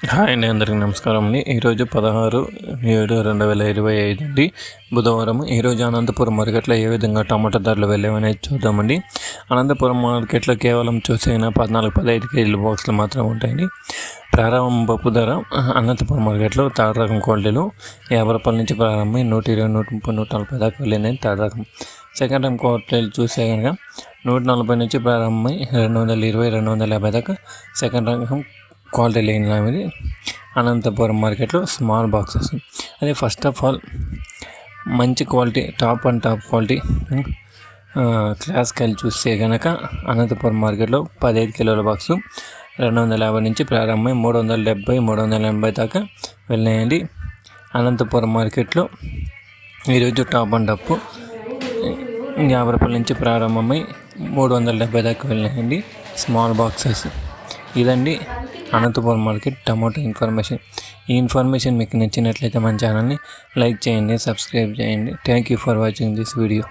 Hi అండి అందరికీ నమస్కారం అండి. ఈరోజు పదహారు ఏడు రెండు వేల ఇరవై ఐదు అండి. బుధవారం ఈరోజు అనంతపురం మార్కెట్లో ఏ విధంగా టమాటా ధరలు వెళ్ళామనేది చూద్దామండి. అనంతపురం మార్కెట్లో కేవలం చూసైనా పద్నాలుగు పదహైదు కేజీల బాక్సులు మాత్రమే ఉంటాయండి. ప్రారంభపు ధర అనంతపురం మార్కెట్లో థర్డ్ రకం క్వాలిటీలు యాభై రూపాయల నుంచి ప్రారంభమై నూట ఇరవై నూట ముప్పై నూట నలభై దాకా వెళ్ళినాయి థర్డ్ రకం. సెకండ్ టైం క్వాలిటీలు చూసే కనుక నూట నలభై నుంచి ప్రారంభమై రెండు వందల ఇరవై రెండు వందల యాభై దాకా సెకండ్ రకం క్వాలిటీ లేని అనేది అనంతపురం మార్కెట్లో స్మాల్ బాక్సెస్. అదే ఫస్ట్ ఆఫ్ ఆల్ మంచి quality top and top quality క్లాస్కి చూస్తే కనుక అనంతపురం మార్కెట్లో పదిహేను కిలోల బాక్సు రెండు వందల యాభై నుంచి ప్రారంభమై మూడు వందల డెబ్బై మూడు వందల ఎనభై దాకా వెళ్ళినాయండి. అనంతపురం మార్కెట్లో ఈరోజు టాప్ అండ్ టాప్ యాభై రూపాయల నుంచి ప్రారంభమై మూడు వందల డెబ్బై దాకా వెళ్ళినాయండి. Small boxes. ఇదండి అనంతపురం మార్కెట్ టమాటో ఇన్ఫర్మేషన్. ఈ ఇన్ఫర్మేషన్ మీకు నచ్చినట్లయితే మన ఛానల్ని లైక్ చేయండి సబ్స్క్రైబ్ చేయండి. Thank you for watching this video